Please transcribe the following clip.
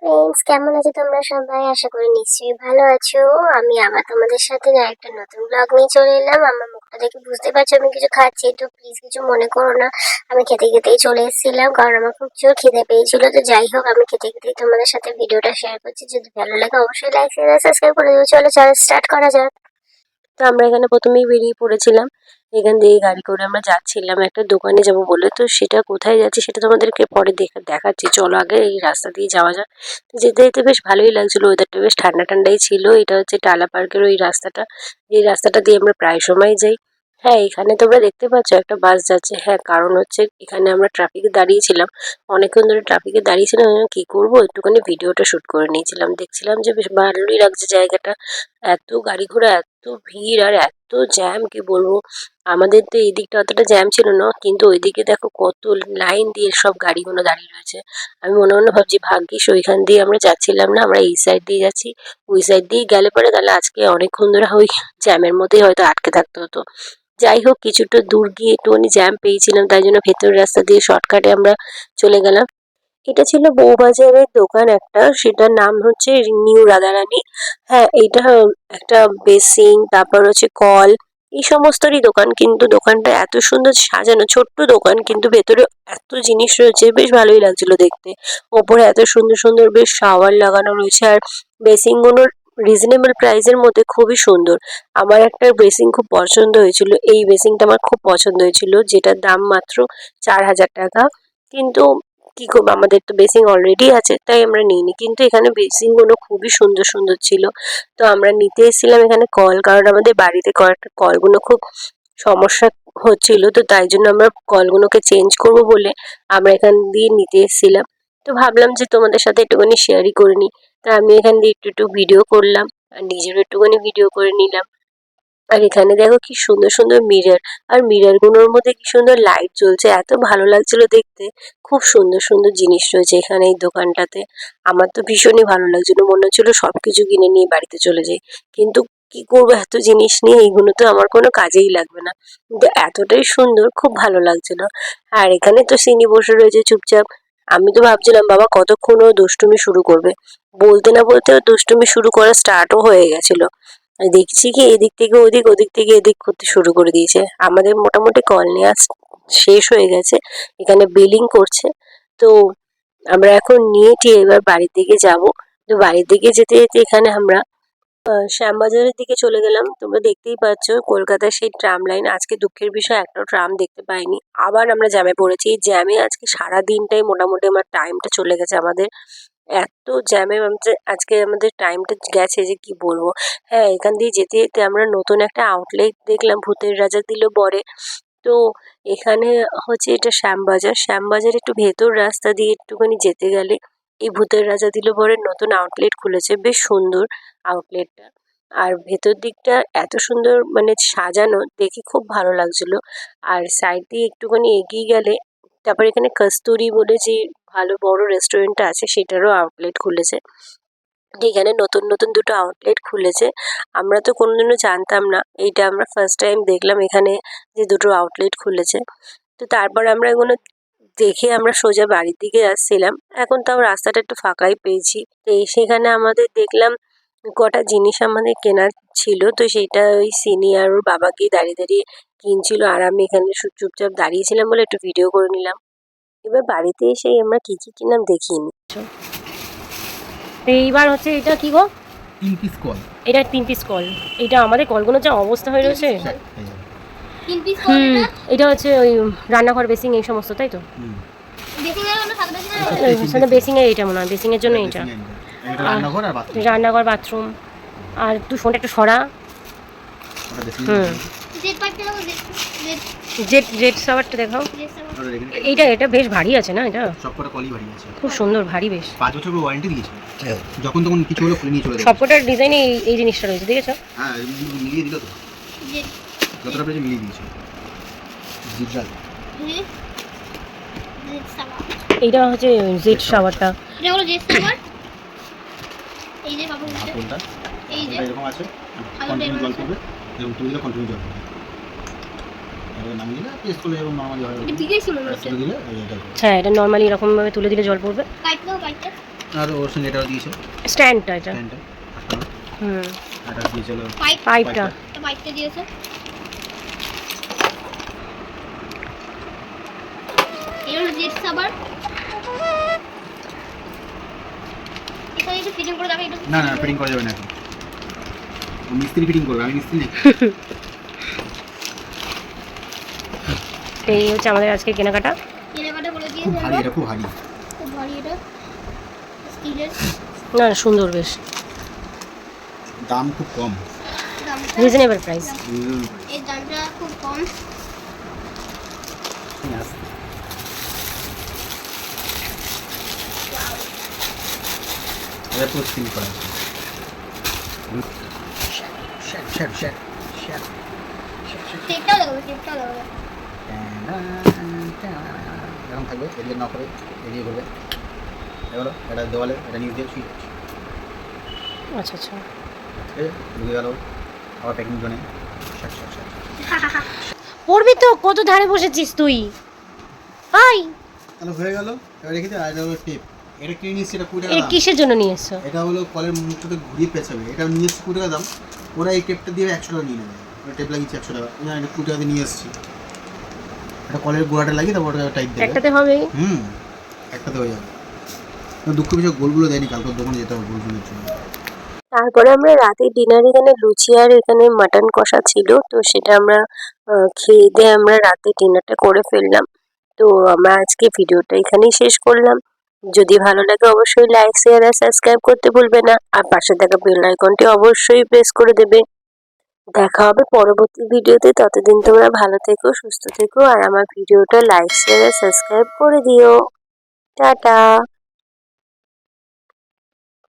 Friends কেমন আছো তোমরা সবাই? আশা করি নিশ্চয়ই ভালো আছো। আমি আবার তোমাদের সাথে একটা নতুন ব্লগ নিয়ে চলে এলাম। আমার মুখটা দেখে বুঝতে পারছ, আমি কিছু খাচ্ছি। তো প্লিজ কিছু মনে করো না। আমি খেতে খেতেই চলে এসেছিলাম, কারণ আমার খুব জোর খিদে পেয়েছিল। তো যাই হোক, আমি খেতে খেতেই তোমাদের সাথে ভিডিওটা শেয়ার করছি। যদি ভালো লাগে, অবশ্যই লাইক শেয়ার সাবস্ক্রাইব করে দিও। চলো চলো স্টার্ট করা যাক। তো আমরা এখানে প্রথমেই বেরিয়ে পড়েছিলাম। এখান দিয়ে গাড়ি করে আমরা যাচ্ছিলাম একটা দোকানে যাব বলে। তো সেটা কোথায় যাচ্ছি সেটা তোমাদেরকে পরে দেখা দেখাচ্ছি। চলো আগে এই রাস্তা দিয়ে যাওয়া যাক। যেতে যেতে বেশ ভালোই লাগছিল। ওয়েদারটা বেশ ঠান্ডা ঠান্ডাই ছিল। এটা হচ্ছে টালা পার্কের ওই রাস্তাটা। এই রাস্তাটা দিয়ে আমরা প্রায় সময় যাই। হ্যাঁ এখানে তোমরা দেখতে পাচ্ছ একটা বাস যাচ্ছে। হ্যাঁ কারণ হচ্ছে এখানে আমরা ট্রাফিকে দাঁড়িয়েছিলাম। অনেকক্ষণ ধরে ট্রাফিকে দাঁড়িয়েছিলাম। কি করব? একটুখানি ভিডিওটা শুট করে নিয়েছিলাম। দেখছিলাম যে বেশ ভালোই লাগছে জায়গাটা। এত গাড়ি ঘোড়া এত ভিড় আর এত জ্যাম কি বলব? আমাদের তো এই দিকটা অতটা জ্যাম ছিল না, কিন্তু ওইদিকে দেখো কত লাইন দিয়ে সব গাড়িগুলো দাঁড়িয়ে রয়েছে। আমি মনে মনে ভাবছি, ভাগ্যিস ওইখান দিয়ে আমরা যাচ্ছিলাম না, আমরা এই সাইড দিয়ে যাচ্ছি। ওই সাইড দিয়ে গেলে পরে তাহলে আজকে অনেকক্ষণ ধরে ওই জ্যামের মধ্যেই হয়তো আটকে থাকতে হতো। যাই হোক, কিছুটা দূর গিয়ে একটুখানি জ্যাম পেয়েছিলাম, তাই জন্য ভেতরের রাস্তা দিয়ে শর্টকাটে আমরা চলে গেলাম। এটা ছিল বউবাজারের দোকান একটা, সেটার নাম হচ্ছে নিউ রাধারানী। হ্যাঁ এটা একটা বেসিং তারপর হচ্ছে কল, এই সমস্তরই দোকান। কিন্তু দোকানটা এত সুন্দর সাজানো, ছোট্ট দোকান, কিন্তু ভেতরে এত জিনিস রয়েছে, বেশ ভালোই লাগছিল দেখতে। ওপরে এত সুন্দর সুন্দর বেশ শাওয়ার লাগানো রয়েছে, আর বেসিংগুলোর রিজনেবল প্রাইসের মধ্যে খুবই সুন্দর। আমার একটা বেসিং খুব পছন্দ হয়েছিল, এই বেসিংটা আমার খুব পছন্দ হয়েছিল, যেটার দাম মাত্র চার হাজার টাকা। কিন্তু কি করব আমাদের তো বেসিং অলরেডি আছে, তাই আমরা নিইনি। কিন্তু এখানে বেসিংগুলো খুবই সুন্দর সুন্দর ছিল। তো আমরা নিতে এসেছিলাম এখানে কল, কারণ আমাদের বাড়িতে কয়েকটা কলগুলো খুব সমস্যা হচ্ছিল। তো তাই জন্য আমরা কলগুলোকে চেঞ্জ করব বলে আমরা এখান দিয়ে নিতে এসেছিলাম। তো ভাবলাম যে তোমাদের সাথে একটুখানি শেয়ারই করে নিই। তা আমি এখান দিয়ে একটু একটু ভিডিও করলাম, আর নিজেরও একটুখানি ভিডিও করে নিলাম। আর এখানে দেখো কি সুন্দর সুন্দর মিরর আর মিররগুলোর মধ্যে কি সুন্দর লাইট জ্বলছে, এত ভালো লাগছিল দেখতে। খুব সুন্দর সুন্দর জিনিস রয়েছে এখানে এই দোকানটাতে। আমার তো ভীষণই ভালো লাগছিল, মনে হচ্ছিল সব কিছু কিনে নিয়ে বাড়িতে চলে যাই। কিন্তু কি করব, এত জিনিস নিয়ে এইগুলো তো আমার কোনো কাজেই লাগবে না। কিন্তু এতটাই সুন্দর, খুব ভালো লাগছিল। আর এখানে তো সিনি বসে রয়েছে চুপচাপ। আমি তো ভাবছিলাম, বাবা কতক্ষণ ও দুষ্টুমি শুরু করবে? বলতে না বলতে দুষ্টুমি শুরু করা স্টার্টও হয়ে গেছিল। দেখছি কি, এদিক থেকে ওদিক ওদিক থেকে এদিক করতে শুরু করে দিয়েছে। আমাদের মোটামুটি কল নেওয়া শেষ হয়ে গেছে, এখানে বিলিং করছে। তো আমরা এখন নিয়ে টিয়ে এবার বাড়ির দিকে যাব। তো বাড়ির দিকে যেতে যেতে এখানে আমরা শ্যামবাজারের দিকে চলে গেলাম। তোমরা দেখতেই পাচ্ছ, কলকাতার সেই ট্রাম লাইন আজকে দুঃখের বিষয় একটাও ট্রাম দেখতে পাইনি। আবার আমরা জ্যামে পড়েছি। জ্যামে আজকে সারা দিনটাই মোটামুটি আমার টাইমটা চলে গেছে আমাদের। এত জ্যামে আজকে আমাদের টাইমটা গেছে যে কি বলব। হ্যাঁ এখান দিয়ে যেতে যেতে আমরা নতুন একটা আউটলেট দেখলাম, ভূতের রাজা দিল বরে। তো এখানে হচ্ছে এটা শ্যামবাজার শ্যামবাজার একটু ভেতর রাস্তা দিয়ে একটুখানি যেতে গেলে এই ভূতের রাজা দিল বরের নতুন আউটলেট খুলেছে। বেশ সুন্দর আউটলেটটা আর ভেতর দিকটা এত সুন্দর মানে সাজানো, দেখে খুব ভালো লাগছিল। আর সাইড দিয়ে একটুখানি এগিয়ে গেলে তারপর এখানে কস্তুরি বলে যে ভালো বড় রেস্টুরেন্টটা আছে, সেটারও আউটলেট খুলেছে। এখানে নতুন নতুন দুটো আউটলেট খুলেছে। আমরা তো কোনোদিনও জানতাম না। এইটা আমরা ফার্স্ট টাইম দেখলাম এখানে যে দুটো আউটলেট খুলেছে। তো তারপর আমরা এগুলো দেখে আমরা সোজা বাড়ির দিকে আসছিলাম। এখন তাও রাস্তাটা একটু ফাঁকাই পেয়েছি। তো সেখানে আমাদের দেখলাম কটা জিনিস আমাদের কেনার ছিল। তো সেটা ওই সিনিয়র ওর বাবাকে দাঁড়িয়ে দাঁড়িয়ে কিনছিল আর আমি এখানে চুপচাপ দাঁড়িয়েছিলাম বলে একটু ভিডিও করে নিলাম। এবার বাড়িতে এসেই আমরা কী কী কিনলাম দেখিয়ে নি এইবার হচ্ছে এটা কি গো? তিন পিস কল। এটা তিন পিস কল। এটা আমাদের কলগুলোর যা অবস্থা হয়ে রয়েছে। হুম এটা? হচ্ছে ওই রান্নাঘর বেসিং এই সমস্ত তাই তো? সেখানে বেসিংয়ে এইটা মনে হয় বেসিংয়ের জন্য এইটা এটা। রান্নাঘর আর বাথরুম। রান্নাঘর বাথরুম। আর তুই ফোনটা একটু সরা। হুম। Z Z Z jet jet সাওয়ারটা দেখাও। এইটা এটা বেশ ভারী আছে না এটা? সবকটা কলই ভারী আছে। খুব সুন্দর ভারী বেশ। পাঁচ বছর ওয়ারেন্টি দিয়েছে। যখন তখন কিছু হলো খুলে নিয়ে চলে যাবে। সবকটার ডিজাইনে এই এই জিনিসটা রয়েছে দেখেছ? হ্যাঁ মিলিয়ে দিল তো। যতটা পেয়েছে মিলিয়ে দিয়েছে। জিব্রাল জেড জেড সাবান এইটা হচ্ছে জেট শাওয়ারটা এটা হলো জেড সাবান এই যে বাবু এই যে। এরকম আছে? আলো কন্টিনিউ জল করবে এবং তুলে দিলে কন্টিনিউ জল হয় এটা তুলে দিলে জল নর্মালি এরকমভাবে তুলে দিলে জল পড়বে? আর ওর সঙ্গে এটাও দিয়েছে। স্ট্যান্ডটা এটা। হুম। এটা দিয়েছিল পাইপটা পাইপটা দিয়েছে এই জেট সাবার এটা একটু ফিটিং করে এটা না না ফিটিং করা যাবে না মিস্ত্রি ফিটিং করবে আমি মিস্ত্রি এই হচ্ছে আমাদের আজকে কেনাকাটা। খুব ভারী এটা খুব ভারী। খুব ভারী এটা। স্টিলের। না সুন্দর বেশ। দাম খুব কম। রিজনেবল প্রাইস এর দামটা খুব কম। এটা পুরো স্টিল লাগাবো টেপটাও লাগাবো এরকম থাকবে এদিকে না করে এদিকে করবে এগুলো এটা দেওয়ালে এটা দিয়ে আচ্ছা আচ্ছা। ঠিক আছে? ঢুকে গেল আবার প্যাকিং জোনে। পড়বি তো কত ধারে বসেছিস তুই? হাই তাহলে হয়ে গেল। এবার রেখে দিই আর এটা হলো টেপ এটা কিনে নিয়েছি এটা কুড়ি টাকা কিসের জন্য নিয়ে এসছো? এটা হলো কলের মুখটাকে ঘুরিয়ে পেঁচাবে এটা নিয়ে এসছি কুড়ি টাকা দাম। ওরা এই টেপটা দিয়ে একশো টাকা নিয়ে নেবে। ওরা টেপ লাগিয়েছে একশো টাকা। না এটা কুড়ি টাকা নিয়ে এসছি। এটা কলের গোড়াটা লাগিয়ে তারপর ওটা টাইট দেবে। একটাতে হবেই। হুম একটাতে হয়ে যাবে। দুঃখ বিষয় গোলগুলো দেয়নি। কালকে দোকানে যেতে হবে গোলগুলোর জন্য। তারপরে আমরা রাতে ডিনার এখানে লুচি আর এখানে মাটন কষা ছিল। তো সেটা আমরা খেয়ে দিয়ে আমরা রাতে ডিনারটা করে ফেললাম। তো আমরা আজকে ভিডিওটা এখানেই শেষ করলাম। যদি ভালো লাগে অবশ্যই লাইক শেয়ার আর সাবস্ক্রাইব করতে ভুলবে না। আর পাশে থাকা বেল আইকনটি অবশ্যই প্রেস করে দেবে। দেখা হবে পরবর্তী ভিডিওতে ততদিন তোমরা ভালো থেকো, সুস্থ থেকো, আর আমার ভিডিওটা লাইক শেয়ার আর সাবস্ক্রাইব করে দিও। টাটা!